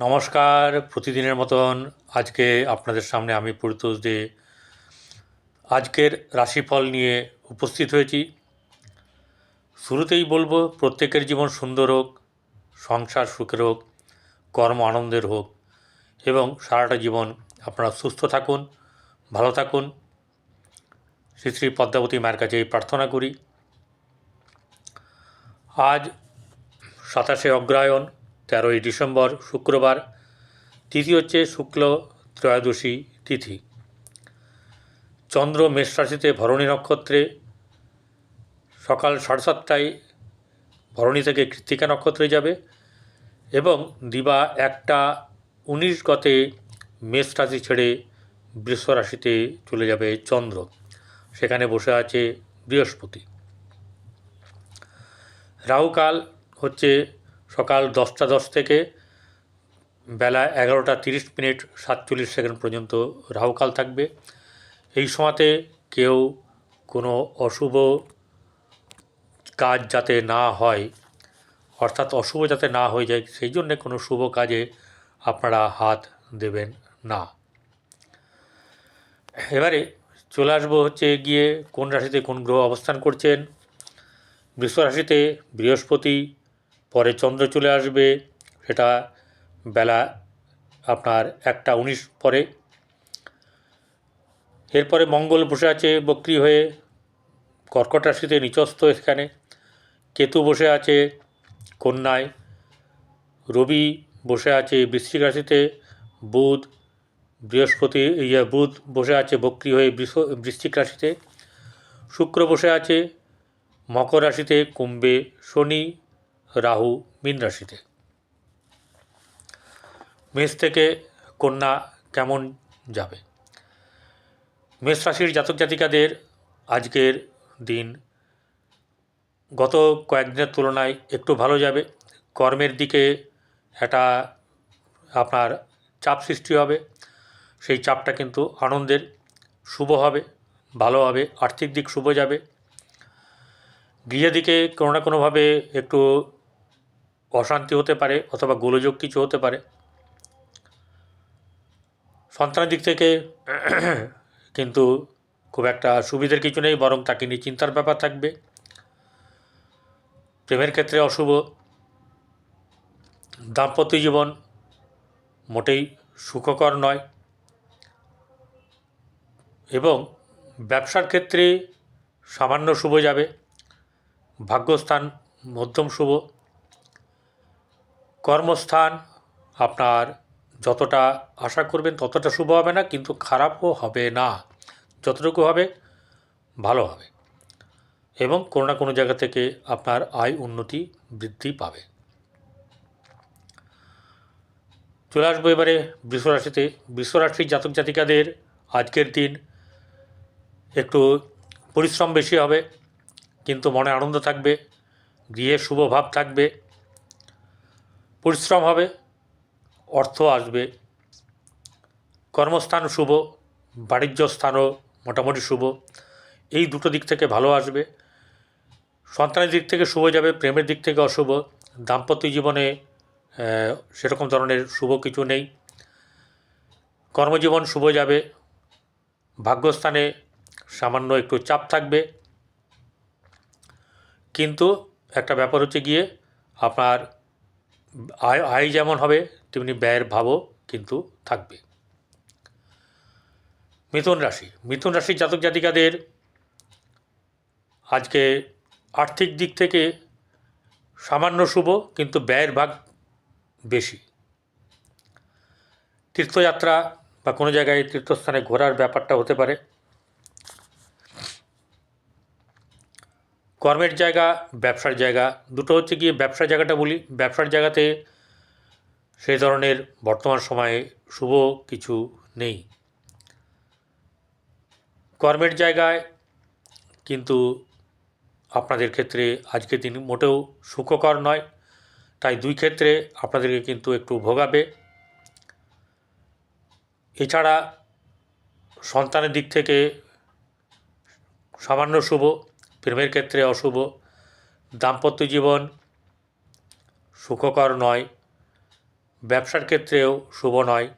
নমস্কার, প্রতিদিনের মতন আজকে আপনাদের সামনে আমি পরিতোষ দে। আজকের রাশিফল নিয়ে উপস্থিত হয়েছি। শুরুতেই বলব, প্রত্যেকের জীবন সুন্দর হোক, সংসার সুখের হোক, কর্ম আনন্দের হোক, এবং সারাটা জীবন আপনারা সুস্থ থাকুন, ভালো থাকুন। শ্রী শ্রী পদ্মাবতী মায়ের কাছে এই প্রার্থনা করি। আজ সাতাশে অগ্রায়ণ তেরোই ডিসেম্বর, শুক্রবার, তিথি হচ্ছে শুক্ল ত্রয়োদশী তিথি। চন্দ্র মেষ রাশিতে ভরণী নক্ষত্রে সকাল সাড়ে সাতটায় ভরণী থেকে কৃত্তিকা নক্ষত্রে যাবে এবং দিবা একটা উনিশ গতে মেষ রাশি ছেড়ে বৃষ রাশিতে চলে যাবে চন্দ্র। সেখানে বসে আছে বৃহস্পতি। রাহুকাল হচ্ছে সকাল দশটা দশ থেকে বেলা এগারোটা তিরিশ মিনিট সাতচল্লিশ সেকেন্ড পর্যন্ত রাহুকাল থাকবে। এই সময়তে কেউ কোনো অশুভ কাজ যাতে না হয়, অর্থাৎ অশুভ যাতে না হয়ে যায়, সেই জন্যে কোনো শুভ কাজে আপনারা হাত দেবেন না। এবারে চলে আসব হচ্ছে গিয়ে কোন রাশিতে কোন গ্রহ অবস্থান করছেন। বৃষ রাশিতে বৃহস্পতি পরে চন্দ্র চলে আসবে, সেটা বেলা আপনার একটা উনিশ পরে। এরপরে মঙ্গল বসে আছে বক্রি হয়ে, কর্কট রাশিতে নিচস্থ এখানে। কেতু বসে আছে কন্যায়। রবি বসে আছে বৃশ্চিক রাশিতে বুধ। বৃহস্পতি ইয়ে বুধ বসে আছে বক্রি হয়ে বৃশ্চিক রাশিতে। শুক্র বসে আছে মকর রাশিতে কুম্ভে। শনি রাহু মীন রাশিতে। মেষ থেকে কন্যা কেমন যাবে? মেষ রাশির জাতক জাতিকাদের আজকের দিন গত কয়েকদিনের তুলনায় একটু ভালো যাবে। কর্মের দিকে একটা আপনার চাপ সৃষ্টি হবে। সেই চাপটা কিন্তু আনন্দের শুভ হবে, ভালো হবে, আর্থিক দিক শুভ যাবে। গৃহের দিকে কোনো না কোনোভাবে একটু অশান্তি হতে পারে অথবা গোলযোগ কিছু হতে পারে। সন্তানের দিক থেকে কিন্তু খুব একটা সুবিধের কিছু নেই, বরং তাকে নিয়ে চিন্তার ব্যাপার থাকবে। প্রেমের ক্ষেত্রে অশুভ। দাম্পত্য জীবন মোটেই সুখকর নয়। এবং ব্যবসার ক্ষেত্রে সামান্য শুভ যাবে। ভাগ্যস্থান মধ্যম শুভ। কর্মস্থান আপনার যতটা আশা করবেন ততটা শুভ হবে না, কিন্তু খারাপও হবে না। যতটুকু হবে, ভালো হবে। এবং কোনো না কোনো জায়গা থেকে আপনার আয় উন্নতি বৃদ্ধি পাবে। চলে আসব এবারে বৃষরাশিতে। বৃষরাশির জাতক জাতিকাদের আজকের দিন একটু পরিশ্রম বেশি হবে, কিন্তু মনে আনন্দ থাকবে, গৃহে শুভ ভাব থাকবে। পরিশ্রম হবে, অর্থ আসবে, কর্মস্থান শুভ, বাণিজ্য স্থানও মোটামুটি শুভ। এই দুটো দিক থেকে ভালো আসবে। সন্তানের দিক থেকে শুভ যাবে, প্রেমের দিক থেকে অশুভ। দাম্পত্য জীবনে সেরকম ধরনের শুভ কিছু নেই। কর্মজীবন শুভ যাবে। ভাগ্যস্থানে সামান্য একটু চাপ থাকবে। কিন্তু একটা ব্যাপার হচ্ছে গিয়ে, আপনার আয় আয় যেমন হবে, তেমনি ব্যয়ের ভাবও কিন্তু থাকবে। মিথুন রাশি। মিথুন রাশির জাতক জাতিকাদের আজকে আর্থিক দিক থেকে সামান্য শুভ, কিন্তু ব্যয়ের ভাগ বেশি। তীর্থযাত্রা বা কোনো জায়গায় তীর্থস্থানে ঘোরার ব্যাপারটা হতে পারে। কর্মের জায়গা, ব্যবসার জায়গা। দুটো হচ্ছে গিয়ে ব্যবসার জায়গাটা বলি। ব্যবসার জায়গাতে সেই ধরনের বর্তমান সময়ে শুভ কিছু নেই। কর্মের জায়গায় কিন্তু আপনাদের ক্ষেত্রে আজকে দিন মোটেও সুখকর নয়। তাই দুই ক্ষেত্রে আপনাদেরকে কিন্তু একটু ভোগাবে। এছাড়া সন্তানের দিক থেকে সামান্য শুভ। প্রেমের ক্ষেত্রে অশুভ, দাম্পত্য জীবন সুখকর নয়, ব্যবসার ক্ষেত্রেও শুভ নয়,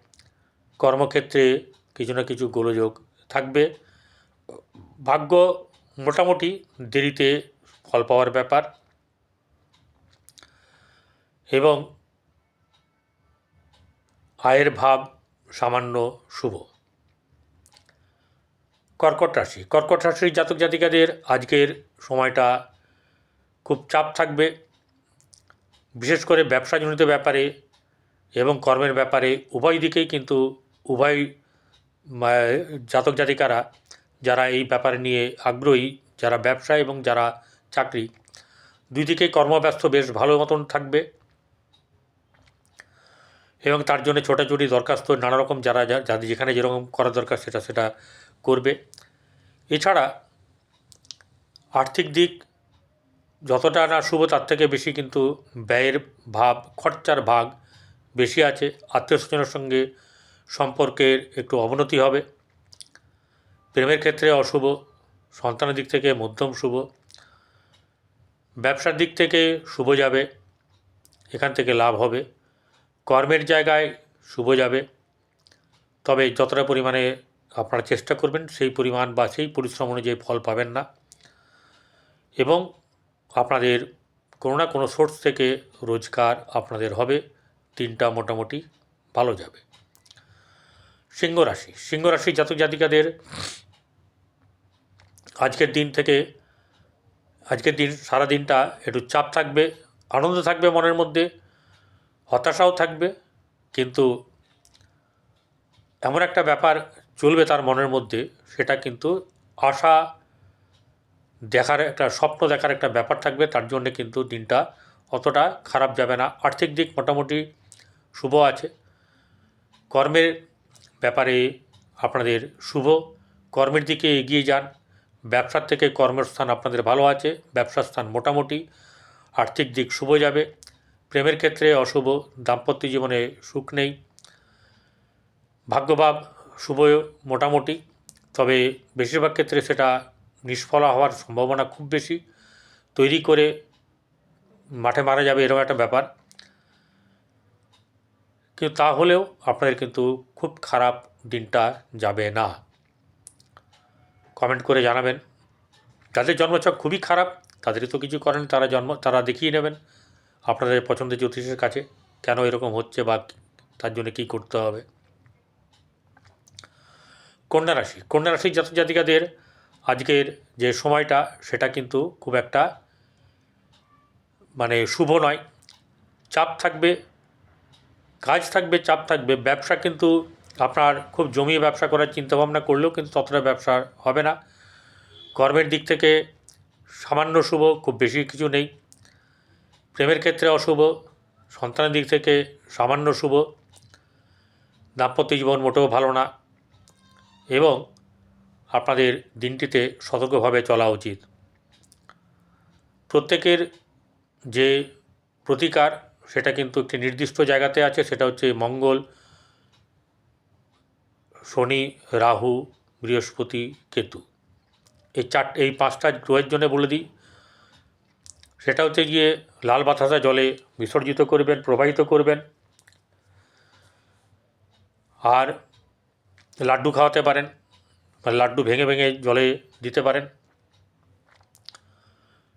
কর্মক্ষেত্রে কিছু না কিছু গোলযোগ থাকবে। ভাগ্য মোটামুটি দেরিতে ফল পাওয়ার ব্যাপার এবং আয়ের ভাব সামান্য শুভ। কর্কট রাশি। কর্কট রাশির জাতক জাতিকাদের আজকের সময়টা খুব চাপ থাকবে। বিশেষ করে ব্যবসাজনিত ব্যাপারে এবং কর্মের ব্যাপারে উভয় দিকেই কিন্তু উভয় জাতক জাতিকারা যারা এই ব্যাপারে নিয়ে আগ্রহী, যারা ব্যবসা এবং যারা চাকরি, দুই দিকেই কর্মব্যস্ত বেশ ভালো মতন থাকবে। এবং তার জন্য ছোটাছুটি দরখাস্ত নানা রকম যারা যা- যাদের যেখানে যেরকম করা দরকার সেটা সেটা করবে। এছাড়া আর্থিক দিক যতটা না শুভ, তার থেকে বেশি কিন্তু ব্যয়ের ভাব, খরচার ভাগ বেশি আছে। আত্মীয় স্বজনের সঙ্গে সম্পর্কের একটু অবনতি হবে। প্রেমের ক্ষেত্রে অশুভ, সন্তানের দিক থেকে মধ্যম শুভ, ব্যবসার দিক থেকে শুভ যাবে, এখান থেকে লাভ হবে। কর্মের জায়গায় শুভ যাবে। তবে যতটা পরিমাণে আপনারা চেষ্টা করবেন, সেই পরিমাণ বা সেই পরিশ্রম অনুযায়ী ফল পাবেন না। এবং আপনাদের কোনো না কোনো সোর্স থেকে রোজগার আপনাদের হবে, তিনটা মোটামুটি ভালো যাবে। সিংহ রাশি সিংহ রাশি জাতক জাতিকাদের আজকের দিন থেকে, আজকের দিন সারা দিনটা একটু চাপ থাকবে, আনন্দ থাকবে মনের মধ্যে। হতাশাও থাকবে, কিন্তু এমন একটা ব্যাপার চলবে তার মনের মধ্যে, সেটা কিন্তু আশা দেখার একটা, স্বপ্ন দেখার একটা ব্যাপার থাকবে, তার জন্যে কিন্তু দিনটা অতটা খারাপ যাবে না। আর্থিক দিক মোটামুটি শুভ আছে। কর্মের ব্যাপারে আপনাদের শুভ। কর্মের দিকে এগিয়ে যান। ব্যবসার থেকে কর্মস্থান আপনাদের ভালো আছে, ব্যবসার স্থান মোটামুটি। আর্থিক দিক শুভ যাবে। প্রেমের ক্ষেত্রে অশুভ, দাম্পত্য জীবনে সুখ নেই। ভাগ্যভাব শুভ মোটামুটি, তবে বেশিরভাগ ক্ষেত্রে সেটা নিষ্ফলা হওয়ার সম্ভাবনা খুব বেশি। তৈরি করে মাঠে মারা যাবে এরকম একটা ব্যাপার। কিন্তু তাহলেও আপনাদের কিন্তু খুব খারাপ দিনটা যাবে না। কমেন্ট করে জানাবেন। যাদের জন্মছক খুবই খারাপ, তাদেরই তো কিছু করেন, তারা জন্ম, তারা দেখিয়ে নেবেন। আপনাদের পছন্দের জ্যোতিষের কাছে কেন এরকম হচ্ছে বা তার জন্য কী করতে হবে? কন্যা রাশি, কন্যা রাশির জাতক জাতিকাদের আজকের যে সময়টা সেটা কিন্তু খুব একটা মানে শুভ নয়। চাপ থাকবে, কাজ থাকবে, চাপ থাকবে, ব্যবসা কিন্তু আপনার খুব জমিয়ে ব্যবসা করার চিন্তাভাবনা করলেও কিন্তু ততটা ব্যবসা হবে না। কর্মের দিক থেকে সামান্য শুভ, খুব বেশি কিছু নেই। প্রেমের ক্ষেত্রে অশুভ, সন্তানের দিক থেকে সামান্য শুভ, দাম্পত্য জীবন মোটেও ভালো না এবং আপনাদের দিনটিতে সতর্কভাবে চলা উচিত। প্রত্যেকের যে প্রতিকার, সেটা কিন্তু একটি নির্দিষ্ট জায়গাতে আছে, সেটা হচ্ছে মঙ্গল, শনি, রাহু, বৃহস্পতি, কেতু। এই চার, এই পাঁচটা গ্রহের জন্য বলে দিই সেটা হচ্ছে গিয়ে লাল বাতাসা জলে বিসর্জিত করবেন, প্রবাহিত করবেন। আর লাড্ডু খাওয়াতে পারেন লাড্ডু ভেঙে ভেঙে জলে দিতে পারেন।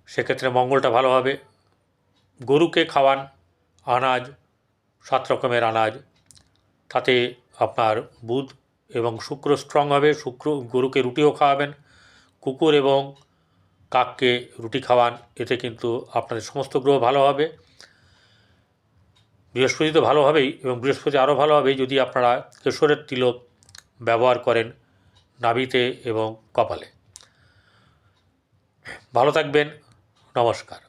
সেক্ষেত্রে মঙ্গলটা ভালো হবে। গরুকে খাওয়ান, আনাজ, সাত রকমের আনাজ। তাতে আপনার বুধ এবং শুক্র স্ট্রং হবে। শুক্র, গরুকে রুটিও খাওয়াবেন। কুকুর এবং কাককে রুটি খাওয়ান, এতে কিন্তু আপনাদের সমস্ত গ্রহ ভালো হবে। বৃহস্পতি তো ভালোভাবেই এবং বৃহস্পতি আরও ভালো হবে যদি আপনারা কেশরের তিলক ব্যবহার করেন নাভিতে এবং কপালে। ভালো থাকবেন, নমস্কার।